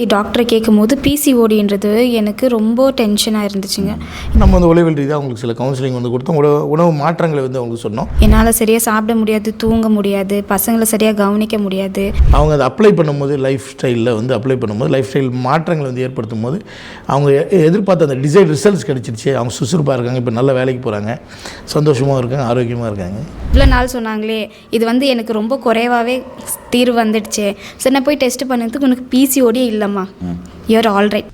டாக்டரை கேட்கும்போது பிசிஓடின்றது எனக்கு ரொம்ப டென்ஷனாக இருந்துச்சுங்க. நம்ம வந்து உளவியல் ரீதியாக அவங்களுக்கு சில கவுன்சிலிங் வந்து கொடுத்தோம். உணவு உணவு மாற்றங்களை வந்து அவங்களுக்கு சொன்னோம். என்னால் சரியாக சாப்பிட முடியாது தூங்க முடியாது பசங்களை சரியாக கவனிக்க முடியாது. அவங்க அதை அப்ளை பண்ணும்போது லைஃப் ஸ்டைலில் வந்து அப்ளை பண்ணும்போது லைஃப் ஸ்டைல் மாற்றங்களை வந்து ஏற்படுத்தும் போது அவங்க எதிர்பார்த்த அந்த டிசைன் ரிசல்ட்ஸ் கிடச்சிருச்சு. அவங்க சுறுசுறுப்பாக இருக்காங்க இப்போ நல்ல வேலைக்கு போகிறாங்க சந்தோஷமாக இருக்காங்க ஆரோக்கியமாக இருக்காங்க. இவ்வளோ நாள் சொன்னாங்களே இது வந்து எனக்கு ரொம்ப குறைவாகவே தீர்வு வந்துடுச்சு. சரி நான் போய் டெஸ்ட் பண்ணதுக்கு உனக்கு பிசிஓடியே இல்லைம்மா யூஆர் ஆல்ரைட்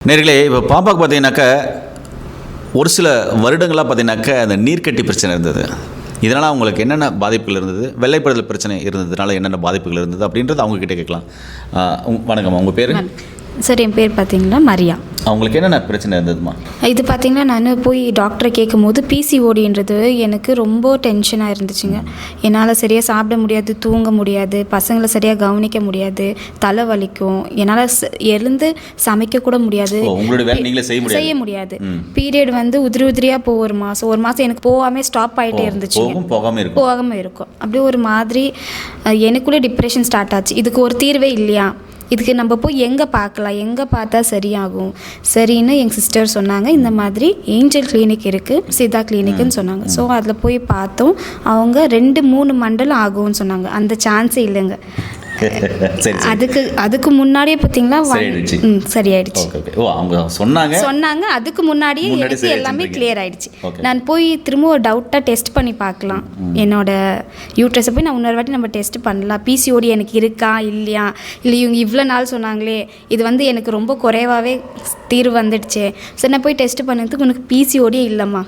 நேர்களே இப்போ பாப்பாக்கு பார்த்தீங்கன்னாக்கா ஒரு சில வருடங்களாக பார்த்தீங்கன்னாக்கா அந்த நீர்க்கட்டி பிரச்சனை இருந்தது. இதனால் அவங்களுக்கு என்னென்ன பாதிப்புகள் இருந்தது? வெள்ளைப்படுதல் பிரச்சனை இருந்ததுனால என்னென்ன பாதிப்புகள் இருந்தது? அப்படின்றது அவங்க கிட்ட கேட்கலாம் வணக்கம். உங்கள் பேர்? சார் என் பேர் பார்த்தீங்கன்னா மரியா. அவங்களுக்கு என்னென்ன பிரச்சனை இருந்ததுமா? இது பார்த்தீங்கன்னா நான் போய் டாக்டரை கேட்கும்போது பிசிஓடின்றது எனக்கு ரொம்ப டென்ஷனாக இருந்துச்சுங்க. என்னால் சரியாக சாப்பிட முடியாது தூங்க முடியாது பசங்களை சரியாக கவனிக்க முடியாது தலை வலிக்கும். என்னால் எழுந்து சமைக்க கூட முடியாது. செய்ய முடியாது. பீரியட் வந்து உதிரி உதிரியாக போகும் ஒரு மாதம் ஒரு மாதம் எனக்கு போகாமே ஸ்டாப் ஆகிட்டே இருந்துச்சு போகும் போகாமல் இருக்கும். போகாமல் அப்படியே ஒரு மாதிரி எனக்குள்ளே டிப்ரெஷன் ஸ்டார்ட் ஆச்சு. இதுக்கு ஒரு தீர்வே இல்லையா? இதுக்கு நம்ம போய் எங்கே பார்க்கலாம்? எங்கே பார்த்தா சரியாகும்? சரின்னு எங்கள் சிஸ்டர் சொன்னாங்க. இந்த மாதிரி ஏஞ்சல் கிளினிக் இருக்குது சித்தா கிளினிக்னு சொன்னாங்க. ஸோ அதில் போய் பார்த்தோம். அவங்க ரெண்டு மூணு மண்டலம் ஆகும்னு சொன்னாங்க. அந்த சான்ஸே இல்லைங்க. அதுக்கு அதுக்கு முன்னாடியே பார்த்தீங்களா. ம் சரியாயிடுச்சு ஓகே ஓ அவங்க சொன்னாங்க. சொன்னாங்க. அதுக்கு முன்னாடியே முன்னாடி எனக்கு எல்லாமே. கிளியர் ஆயிடுச்சு. நான் போய் திரும்ப ஒரு டவுட்டாக டெஸ்ட் பண்ணி பார்க்கலாம். என்னோட யூட்ரஸை போய் நான் இன்னொரு வாட்டி நம்ம டெஸ்ட் பண்ணலாம். பிசிஓடி எனக்கு இருக்கா? இல்லையா? இல்லை இவங்க இவ்வளோ நாள் சொன்னாங்களே. இது வந்து எனக்கு ரொம்ப குறைவாகவே தீர்வு வந்துடுச்சு. சரி நான் போய் டெஸ்ட் பண்ணதுக்கு உனக்கு பிசிஓடியே இல்லைம்மா.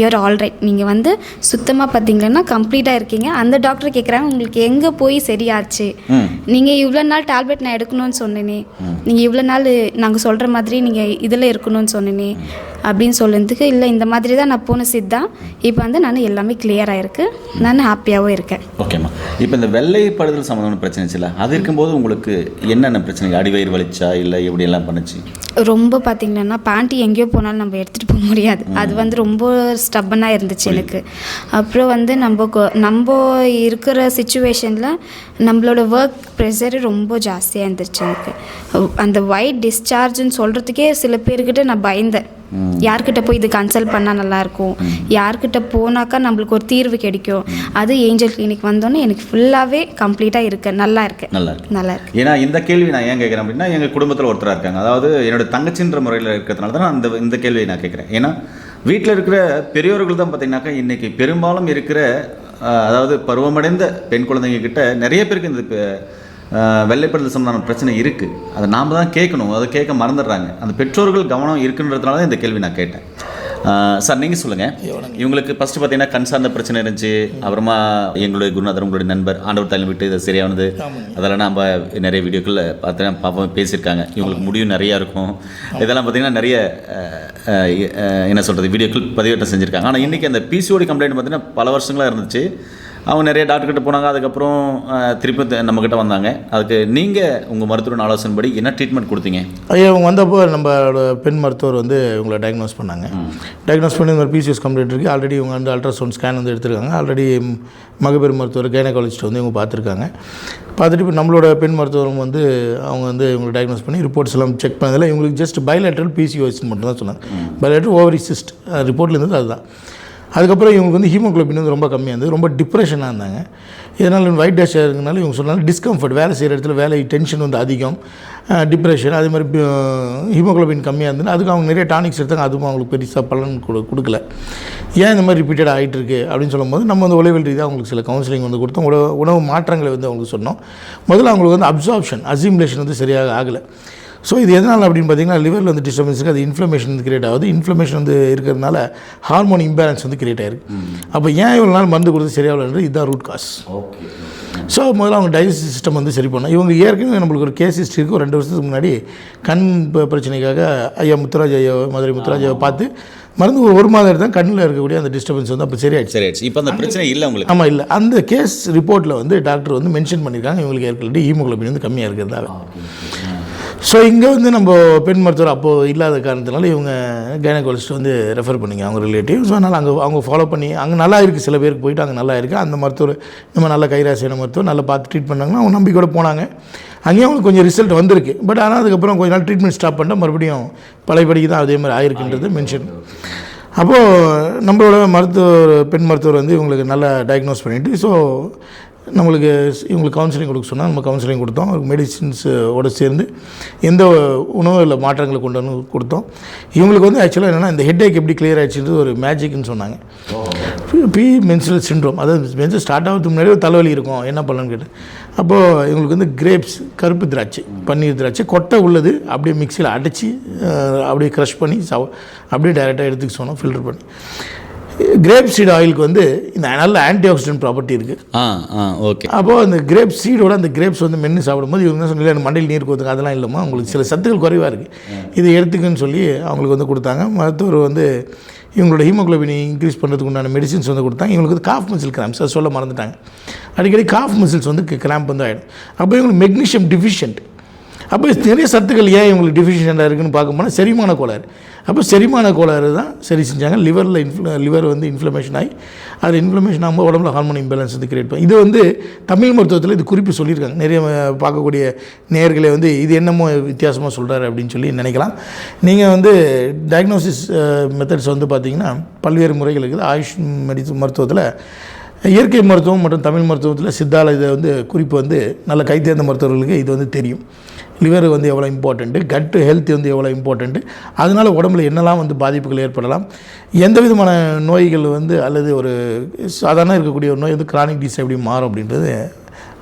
யூஆர் ஆல்ரைட் நீங்கள் வந்து சுத்தமாக பார்த்தீங்கன்னா கம்ப்ளீட்டாக இருக்கீங்க. அந்த டாக்டர் கேட்குறாங்க உங்களுக்கு எங்கே போய் சரியாச்சு? நீங்கள் இவ்வளோ நாள் டேப்லெட் நான் எடுக்கணும்னு சொன்னேனே. நீங்கள் இவ்வளோ நாள் நாங்கள் சொல்கிற மாதிரி நீங்கள் இதில் இருக்கணும்னு சொன்னேனே. அப்படின்னு சொல்லுறதுக்கு இல்லை இந்த மாதிரி தான் நான் போன சித்தா இப்போ வந்து நான் எல்லாமே clear ஆயிருக்கு. நான் ஹாப்பியாகவும் இருக்கேன். ஓகேம்மா இப்போ இந்த வெள்ளைப்படுதல் சம்மந்தமான பிரச்சனை இருந்துச்சுல்ல அது இருக்கும்போது உங்களுக்கு என்னென்ன பிரச்சனை அடிவயிறு வலிச்சா இல்லை எப்படி எல்லாம் பண்ணுச்சு? ரொம்ப பார்த்தீங்கன்னா பேண்ட்டி எங்கேயோ போனாலும் நம்ம எடுத்துகிட்டு போக முடியாது. அது வந்து ரொம்ப ஸ்டப்பனாக இருந்துச்சு எனக்கு. அப்புறம் வந்து நம்ம நம்ம இருக்கிற சுச்சுவேஷனில் நம்மளோட ஒர்க் ப்ரெஷர் ரொம்ப ஜாஸ்தியாக இருந்துச்சு எனக்கு. அந்த ஒயிட் டிஸ்சார்ஜ்னு சொல்கிறதுக்கே சில பேர்கிட்ட நான் பயந்தேன். யார்கிட்ட போய் இது கன்சல்ட் பண்ணால் நல்லாயிருக்கும்? யார்கிட்ட போனாக்கா நம்மளுக்கு ஒரு தீர்வு கிடைக்கும். அது ஏஞ்சல் கிளினிக் வந்தோன்னே எனக்கு ஃபுல்லாகவே கம்ப்ளீட்டாக இருக்கு நல்லா இருக்கு. நல்லா இருக்கு நல்லா இருக்கு ஏன்னா இந்த கேள்வி நான் ஏன் கேட்குறேன் அப்படின்னா எங்கள் குடும்பத்தில் ஒருத்தராக இருக்காங்க. அதாவது என்னோட தங்கச்சின்ற முறையில் இருக்கிறதுனால தான் நான் இந்த இந்த கேள்வியை நான் கேட்குறேன். ஏன்னா வீட்டில் இருக்கிற பெரியவர்கள் தான் பார்த்தீங்கன்னாக்கா இன்றைக்கி பெரும்பாலும் இருக்கிற அதாவது பருவமடைந்த பெண் குழந்தைங்க கிட்ட நிறைய பேருக்கு இந்த வெள்ளைப்படுதல் சம்பந்தமான பிரச்சனை இருக்குது அதை நாம் தான் கேட்கணும். அதை கேட்க மறந்துடுறாங்க. அந்த பெற்றோர்கள் கவனம் இருக்குன்றதுனால தான் இந்த கேள்வி நான் கேட்டேன். சார் நீங்கள் சொல்லுங்கள் இவங்களுக்கு ஃபஸ்ட்டு பார்த்தீங்கன்னா கண் சார்ந்த பிரச்சனை இருந்துச்சு. அப்புறமா எங்களுடைய குருநாதர் உங்களுடைய நண்பர் ஆண்டவர் தாய்மை விட்டு இது சரியானது. அதெல்லாம் நம்ம நிறைய வீடியோக்களில் பார்த்தா பாப்பா பேசியிருக்காங்க. இவங்களுக்கு முடிவு நிறையா இருக்கும். இதெல்லாம் பார்த்தீங்கன்னா நிறைய என்ன சொல்கிறது வீடியோக்கள் பதிவேற்றம் செஞ்சுருக்காங்க. ஆனால் இன்றைக்கி அந்த பிசிஓடி கம்ப்ளைண்ட் பார்த்தீங்கன்னா பல வருஷங்களாக இருந்துச்சு. அவங்க நிறைய டாக்டர் கிட்ட போனாங்க. அதுக்கப்புறம் திருப்பி நம்மக்கிட்ட வந்தாங்க. அதுக்கு நீங்கள் உங்கள் மருத்துவரின் ஆலோசனைப்படி என்ன ட்ரீட்மெண்ட் கொடுத்தீங்க? ஐயா அவங்க வந்தப்போ நம்மளோட பெண் மருத்துவர் வந்து இவங்களை டயக்னோஸ் பண்ணாங்க. டயக்னோஸ் பண்ணி இந்த மாதிரி பிசிஎஸ் கம்ப்ளைண்ட் இருக்குது ஆல்ரெடி இவங்க வந்து அல்ட்ராசவுண்ட் ஸ்கேன் வந்து எடுத்திருக்காங்க. ஆல்ரெடி மகப்பேறு மருத்துவர் கைனகாலஜிஸ்ட் வந்து இவங்க பார்த்துருக்காங்க. பார்த்துட்டு இப்போ நம்மளோட பெண் மருத்துவரும் வந்து அவங்க வந்து இவங்களை டயக்னோஸ் பண்ணி ரிப்போர்ட்ஸ் எல்லாம் செக் பண்ணதில் இவங்களுக்கு ஜஸ்ட் பைலேட்ரல் பிசிஓஎஸ்ன்னு மட்டும் தான் சொன்னாங்க. பைலேட்ரல் ஓவரி சிஸ்ட் ரிப்போர்ட்டில் இருந்தது அதுதான். அதுக்கப்புறம் இவங்களுக்கு வந்து ஹீமோகுளோபின் வந்து ரொம்ப கம்மியாக இருந்தது. ரொம்ப டிப்ரெஷனாக இருந்தாங்க. இதனால் ஒயிட் டேஷ் இருக்கனால இவங்க சொன்னாங்க டிஸ்கம்ஃபர்ட் வேலை செய்கிற இடத்துல வேலை டென்ஷன் வந்து அதிகம் டிப்ரெஷன் அதே மாதிரி ஹீமோகுளோபின் கம்மியாக இருந்தது அதுக்கு அவங்க நிறைய டானிக்ஸ் எடுத்தாங்க. அதுவும் அவங்களுக்கு பெருசாக பலன் கொடு கொடுக்கல. ஏன் இந்த மாதிரி ரிப்பீட்டட் ஆகிட்டு இருக்குது அப்படின்னு சொல்லும்போது நம்ம வந்து உளவியல் ரீதியாக அவங்களுக்கு சில கவுன்சிலிங் வந்து கொடுத்தோம். உணவு உணவு மாற்றங்களை வந்து அவங்களுக்கு சொன்னோம். முதல்ல அவங்களுக்கு வந்து அப்சார்ப்ஷன் அசிமுலேஷன் வந்து சரியாக ஆகலை. ஸோ இது எதனால் அப்படின்னு பார்த்தீங்கன்னா லிவரில் வந்து டிஸ்டர்பன்ஸ் இருக்குது அது இன்ஃப்ளமேஷன் வந்து கிரியேட் ஆகுது. இன்ஃப்ளமேஷன் வந்து இருக்கிறதுனால ஹார்மோன் இம்பேலன்ஸ் வந்து கிரியேட் ஆயிருக்கு. அப்போ ஏன் இவ்வளோ நாள் மருந்து கொடுத்து சரியாகலன்றது இதுதான் ரூட் காஸ் ஓகே ஸோ முதல்ல அவங்க டைஜஸ்ட் சிஸ்டம் வந்து சரி பண்ணோம் இவங்க ஏற்கனவே நம்மளுக்கு ஒரு கேஸ் ஹிஸ்ட்ரி இருக்குது ஒரு ரெண்டு வருஷத்துக்கு முன்னாடி கண் பிரச்சனைக்காக ஐயா முத்துராஜ் ஐயா மதுரை முத்துராஜாவை பார்த்து மருந்து ஒரு மாதம் தான் கண்ணில் இருக்கக்கூடிய அந்த டிஸ்டர்பன்ஸ் வந்து அப்போ சரியாயிடுச்சு. சரி ஆயிடுச்சு இப்போ அந்த பிரச்சனை இல்லை உங்களுக்கு? ஆமாம் இல்லை. அந்த கேஸ் ரிப்போர்ட்டில் வந்து டாக்டர் வந்து மென்ஷன் பண்ணியிருக்காங்க. இவங்களுக்கு ஏற்கனவே ஹீமோகுளோபின் வந்து கம்மியாக இருக்கிறதாவே ஸோ இங்கே வந்து நம்ம பெண் மருத்துவர் அப்போது இல்லாத காரணத்தினால இவங்க கைனகாலஜிஸ்ட் வந்து ரெஃபர் பண்ணிங்க அவங்க ரிலேட்டிவ் ஸோ அதனால் அங்கே அவங்க ஃபாலோ பண்ணி அங்கே நல்லா இருக்குது சில பேருக்கு போயிட்டு அங்கே நல்லா இருக்குது அந்த மருத்துவர் நம்ம நல்ல கைராசியான மருத்துவர் நல்லா பார்த்து ட்ரீட் பண்ணாங்கன்னா அவங்க நம்பிக்கையோட போனாங்க. அங்கேயும் அவங்களுக்கு கொஞ்சம் ரிசல்ட் வந்திருக்கு. பட் ஆனால் அதுக்கப்புறம் கொஞ்ச நாள் ட்ரீட்மெண்ட் ஸ்டாப் பண்ணிட்டா மறுபடியும் பழையபடிக்கு தான் அதே மாதிரி ஆயிருக்குன்றது மென்ஷன் அப்போது நம்மளோட மருத்துவர் பெண் மருத்துவர் வந்து இவங்களுக்கு நல்லா டயக்னோஸ் பண்ணிவிட்டு ஸோ நம்மளுக்கு இவங்களுக்கு கவுன்சிலிங் கொடுக்க சொன்னால் நம்ம கவுன்சிலிங் கொடுத்தோம். அவருக்கு மெடிசின்ஸோடு சேர்ந்து எந்த உணவு இல்லை மாற்றங்களை கொண்டு வந்து கொடுத்தோம். இவங்களுக்கு வந்து ஆக்சுவலாக என்னென்னா இந்த ஹெட்டேக் எப்படி கிளியர் ஆயிடுச்சுன்றது ஒரு மேஜிக்னு சொன்னாங்க. பி மென்சுரல் சிண்ட்ரோம் அதாவது மென்சல் ஸ்டார்ட் ஆகிறதுக்கு முன்னாடி ஒரு தலைவலி இருக்கும். என்ன பண்ணலான்னு கேட்டேன். அப்போது இவங்களுக்கு வந்து கிரேப்ஸ் கருப்பு திராட்சை பன்னீர் திராட்சை கொட்டை உள்ளது. அப்படியே மிக்சியில் அடைச்சி அப்படியே க்ரஷ் பண்ணி சவ அப்படியே டைரெக்டாக எடுத்துக்க சொன்னோம். ஃபில்டர் பண்ணி. கிரேப் சீட் ஆயிலுக்கு வந்து இந்த நல்ல ஆன்டி ஆக்சிடென்ட் ப்ராப்பர்ட்டி இருக்குது ஆ ஆ ஓகே. அப்போது அந்த கிரேப் சீடோட அந்த கிரேப்ஸ் வந்து மென்று சாப்பிடும்போது இவங்க என்ன சொன்னாங்க மண்டையில் நீர் கொடுத்துங்க அதெல்லாம் இல்லைம்மா. உங்களுக்கு சில சத்துக்கள் குறைவாக இருக்குது இது எடுத்துக்குன்னு சொல்லி அவங்களுக்கு வந்து கொடுத்தாங்க. மருத்துவர் வந்து இவங்களோட ஹீமோகுளோபினை இன்க்ரீஸ் பண்ணுறதுக்கு உண்டான மெடிசின்ஸ் வந்து கொடுத்தாங்க. இவங்களுக்கு வந்து காஃப் மசில் கிராம்ஸ் அதை சொல்ல மறந்துட்டாங்க. அடிக்கடி காஃப் மசில்ஸ் வந்து கிராம்ப் வந்து ஆகிடும் அப்போ இவங்களுக்கு மெக்னீஷியம் டிஃபிஷியன்ட் அப்போ நிறைய சத்துக்கள் ஏன் இவங்களுக்கு டிஃபிஷியண்டாக இருக்குன்னு பார்க்கும்போது செரிமான கோளாறு. அப்போ செரிமான கோளாறு தான் சரி செஞ்சாங்க. லிவரில் இன்ஃப்ள லிவர் வந்து இன்ஃப்ளமேஷன் ஆகி அது இன்ஃப்ளமேஷன் ஆகும்போது உடம்புல ஹார்மோன் இம்பேலன்ஸ் வந்து கிரியேட் பண்ணும் இது வந்து தமிழ் மருத்துவத்தில் இது குறிப்பு சொல்லியிருக்காங்க. நிறைய பார்க்கக்கூடிய நேர்களை வந்து இது என்னமோ வித்தியாசமாக சொல்கிறாரு அப்படின்னு சொல்லி நினைக்கலாம். நீங்கள் வந்து டயக்னோசிஸ் மெத்தட்ஸ் வந்து பார்த்தீங்கன்னா பல்வேறு முறைகள் இருக்குது. ஆயுஷ் மெடிசன் மருத்துவத்தில் இயற்கை மருத்துவம் மற்றும் தமிழ் மருத்துவத்தில் சித்தால இதை வந்து குறிப்பு வந்து நல்ல கைத்தேர்ந்த மருத்துவர்களுக்கு இது வந்து தெரியும். லிவர் வந்து எவ்வளோ இம்பார்ட்டண்ட்டு கட்டு ஹெல்த் வந்து எவ்வளோ இம்பார்ட்டண்ட்டு அதனால் உடம்புல என்னெல்லாம் வந்து பாதிப்புகள் ஏற்படலாம் எந்த விதமான நோய்கள் வந்து அல்லது ஒரு சாதாரண இருக்கக்கூடிய ஒரு நோய் வந்து கிரானிக் டிஸ் எப்படி மாறும் அப்படின்றது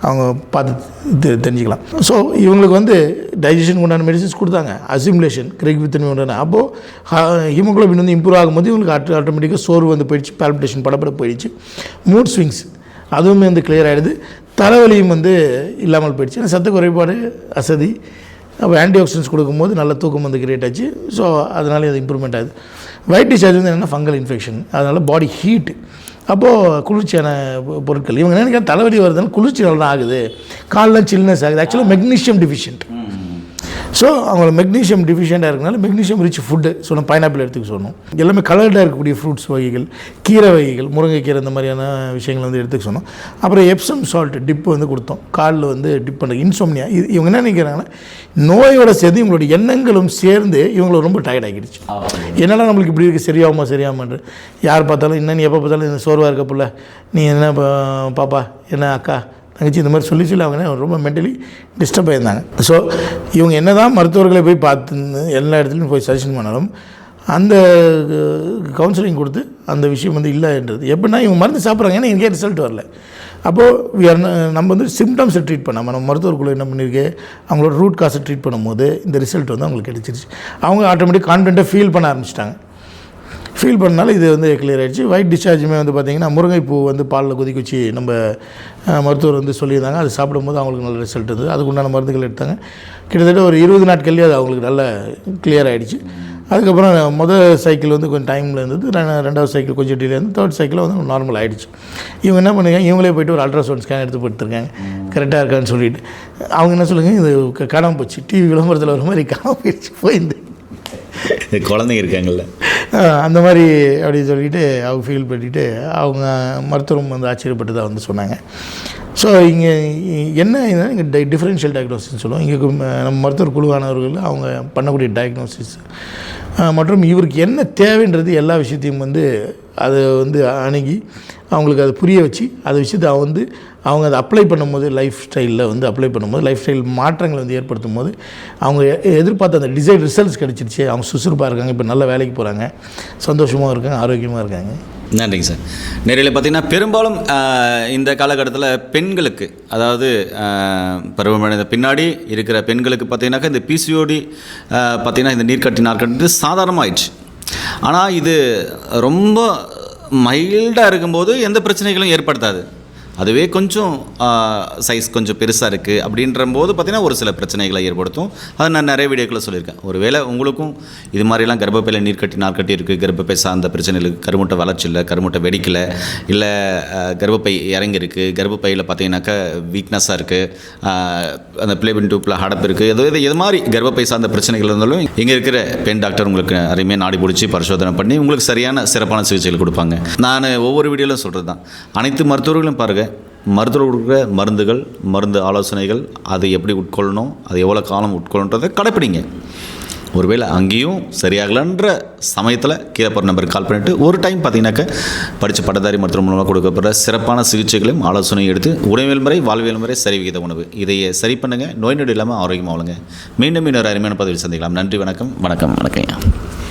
அவங்க பார்த்து தெ- தெரிஞ்சுக்கலாம். ஸோ இவங்களுக்கு வந்து டைஜஷன் உண்டான மெடிசின்ஸ் கொடுத்தாங்க. அசிமுலேஷன் கிரெக் வித்தன் உண்டான. அப்போது ஹீமோக்ளோபின் வந்து இம்ப்ரூவ் ஆகும்போது இவங்களுக்கு ஆட்டோ ஆட்டோமேட்டிக்காக சோர்வு வந்து போயிடுச்சு பால்பிட்டேஷன் படப்பட போயிடுச்சு. மூட் ஸ்விங்ஸ் அதுவுமே வந்து கிளியர் ஆகிடுது தலைவலியும் வந்து இல்லாமல் போயிடுச்சு. ஏன்னா சத்து குறைபாடு அசதி அப்போ ஆன்டி ஆக்சிடென்ட்ஸ் கொடுக்கும்போது நல்ல தூக்கம் வந்து கிரியேட் ஆச்சு. ஸோ அதனால அது இம்ப்ரூவ்மெண்ட் ஆகுது. வைட் டிஸ்சார்ஜ் வந்து என்னென்னா ஃபங்கல் இன்ஃபெக்ஷன் அதனால் பாடி ஹீட் அப்போது குளிர்ச்சியான பொ- பொருட்கள். இவங்க நினைக்கிற தலைவலி வருதுனால குளிர்ச்சியால் தான் ஆகுது. காலில் சில்னஸ் ஆகுது. ஆக்சுவலாக மெக்னீஷியம் டிஃபிஷியன்ட் ஸோ அவங்க மெக்னீஷியம் டிஃபிஷியண்ட்டாக இருக்கனால மெக்னீஷியம் ரிச் ஃபுட்டு சொன்னோம் பைனாப்பிள் எடுத்துக்க சொன்னோம் எல்லாமே கலர்டாக இருக்கக்கூடிய ஃப்ரூட்ஸ் வகைகள் கீரை வகைகள் முருங்கைக்கீரை இந்த மாதிரியான விஷயங்கள் வந்து எடுத்துக்க சொன்னோம் அப்புறம் எப்சம் சால்ட் டிப்பு வந்து கொடுத்தோம். காலில் வந்து டிப் பண்ணுற இன்சோம்னியா இது இவங்க என்ன நினைக்கிறாங்கன்னா நோயோட சேர்ந்து இவங்களோட எண்ணங்களும் சேர்ந்து இவங்களை ரொம்ப டயர்ட் ஆகிடுச்சு. என்னடா நம்மளுக்கு இப்படி இருக்குது சரியாகுமா சரியாமான்ற யார் பார்த்தாலும் என்ன நீ எப்போ பார்த்தாலும் சோர்வாக இருக்க புள்ள. நீ என்ன பா- பாப்பா என்ன அக்கா தங்கச்சி இந்த மாதிரி சொல்லி சொல்லி அவங்க ரொம்ப மென்டலி டிஸ்டர்ப் ஆயிருந்தாங்க. ஸோ இவங்க என்ன தான் மருத்துவர்களை போய் பார்த்து எல்லா இடத்துலையும் போய் சஜஷன் பண்ணாலும் அந்த கவுன்சிலிங் கொடுத்து அந்த விஷயம் வந்து இல்லைன்றது எப்படின்னா இவங்க மருந்து சாப்பிட்றாங்க ஏன்னா இங்கே ரிசல்ட் வரல. அப்போது நம்ம வந்து சிம்டம்ஸை ட்ரீட் பண்ணாமல் நம்ம மருத்துவர்குள்ள என்ன பண்ணியிருக்கு அவங்களோட ரூட் காசை ட்ரீட் பண்ணும்போது இந்த ரிசல்ட் வந்து அவங்களுக்கு கிடைச்சிருச்சு. அவங்க ஆட்டோமேட்டிக் கான்ஃபிடென்ட்டாக ஃபீல் பண்ண ஆரம்பிச்சிட்டாங்க. ஃபீல் பண்ணனால இது வந்து கிளியர் ஆகிடுச்சு ஒயிட் டிஸ்சார்ஜுமே வந்து பார்த்திங்கன்னா முருங்கைப்பூ வந்து பாலில் கொதிக்க வச்சு நம்ம மருத்துவர் வந்து சொல்லியிருந்தாங்க. அது சாப்பிடும்போது அவங்களுக்கு நல்ல ரிசல்ட் இருந்தது. அதுக்கு உண்டான மருந்துகள் எடுத்தாங்க. கிட்டத்தட்ட ஒரு இருபது நாட்கள்லேயே அது அவங்களுக்கு நல்ல கிளியர் ஆகிடுச்சு அதுக்கப்புறம் முதல் சைக்கிள் வந்து கொஞ்சம் டைமில் இருந்தது. ரெ- ரெண்டாவது சைக்கிள் கொஞ்சம் டிலே இருந்து தேர்ட் சைக்கிள் வந்து நார்மல் ஆகிடுச்சு இவங்க என்ன பண்ணுங்க? இவங்களே போயிட்டு ஒரு அல்ட்ராசவுண்ட் ஸ்கேன் எடுத்து போட்டுருக்காங்க. கரெக்டாக இருக்கான்னு சொல்லிட்டு. அவங்க என்ன சொல்லுங்க? இது க- போச்சு. டிவி விளம்பரத்தில் வர மாதிரி காணாமல் போயிடுச்சு. போயிருந்து குழந்தைங்க இருக்காங்கல்ல. அந்த மாதிரி அப்படின்னு சொல்லிட்டு அவங்க ஃபீல் பண்ணிவிட்டு அவங்க மருத்துவம் வந்து ஆச்சரியப்பட்டு தான் வந்து சொன்னாங்க. ஸோ இங்கே என்ன இங்கே டை டிஃப்ரென்ஷியல் டயக்னோசிஸ் சொல்லுவோம். இங்கே நம்ம மருத்துவர் குழுவானவர்கள் அவங்க பண்ணக்கூடிய டயக்னோசிஸ் மற்றும் இவருக்கு என்ன தேவைன்றது எல்லா விஷயத்தையும் வந்து அதை வந்து அணுகி அவங்களுக்கு அதை புரிய வச்சு அதை விஷயத்தை அவன் வந்து அவங்க அதை அப்ளை பண்ணும்போது லைஃப் ஸ்டைலில் வந்து அப்ளை பண்ணும்போது லைஃப் ஸ்டைல் மாற்றங்களை வந்து ஏற்படுத்தும் போது அவங்க எ- எதிர்பார்த்த அந்த டிசைட் ரிசல்ட்ஸ் கிடச்சிருச்சு. அவங்க சுறுசுறுப்பாக இருக்காங்க இப்போ நல்ல வேலைக்கு போகிறாங்க சந்தோஷமாக இருக்காங்க ஆரோக்கியமாக இருக்காங்க. நன்றிங்க சார். நேரில் பார்த்தீங்கன்னா பெரும்பாலும் இந்த காலகட்டத்தில் பெண்களுக்கு அதாவது பருவமடைந்த பின்னாடி இருக்கிற பெண்களுக்கு பார்த்தீங்கன்னாக்கா இந்த பிசிஓடி பார்த்தீங்கன்னா இந்த நீர்க்கட்டி நாற்கட்டு சாதாரணமாகிடுச்சு ஆனால் இது ரொம்ப மைல்டாக இருக்கும்போது எந்த பிரச்சனைகளும் ஏற்படுத்தாது. அதுவே கொஞ்சம் சைஸ் கொஞ்சம் பெருசாக இருக்குது அப்படின்ற போது பார்த்திங்கன்னா ஒரு சில பிரச்சனைகளை ஏற்படுத்தும். அது நான் நிறைய வீடியோக்களை சொல்லியிருக்கேன். ஒருவேளை உங்களுக்கும் இது மாதிரிலாம் கர்ப்பப்பையில் நீர் கட்டி நார் கட்டி இருக்குது கர்ப்பப்பை சார்ந்த பிரச்சனைகள் கருமுட்டை வளர்ச்சி இல்லை கருமுட்டை வெடிக்கலை இல்லை கர்ப்பப்பை இறங்கியிருக்கு. கர்ப்பப்பையில் பார்த்தீங்கன்னாக்கா வீக்னஸாக இருக்குது அந்த பிளேபின் டூப்பில் ஹடப்பு இருக்குது எது இது இது மாதிரி கர்ப்பப்பை சார்ந்த பிரச்சனைகள் இருந்தாலும் இங்கே இருக்கிற பெண் டாக்டர் உங்களுக்கு அருமையாக நாடி பிடிச்சி பரிசோதனை பண்ணி உங்களுக்கு சரியான சிறப்பான சிகிச்சைகள் கொடுப்பாங்க. நான் ஒவ்வொரு வீடியோவிலும் சொல்கிறது தான் அனைத்து மருத்துவர்களும் பாருங்கள் மருத்துவர் கொடுக்குற மருந்துகள் மருந்து ஆலோசனைகள் அதை எப்படி உட்கொள்ளணும் அது எவ்வளோ காலம் உட்கொள்ளணுன்றதை கடைப்பிடிங்க. ஒருவேளை அங்கேயும் சரியாகலன்ற சமயத்தில் கீழப்பர் நம்பருக்கு கால் பண்ணிவிட்டு ஒரு டைம் பார்த்தீங்கன்னாக்க படித்த பட்டதாரி மருத்துவம் மூலமாக கொடுக்கப்படுற சிறப்பான சிகிச்சைகளையும் ஆலோசனையும் எடுத்து உணவியல் முறை வாழ்வியல் முறை சரி விகித உணவு. இதையே சரி பண்ணுங்கள் நோய் நொடி இல்லாமல் ஆரோக்கியமாக வாழுங்க. மீண்டும் இன்னொரு அருமையான பதவி சந்திக்கலாம். நன்றி வணக்கம். வணக்கம் வணக்கம்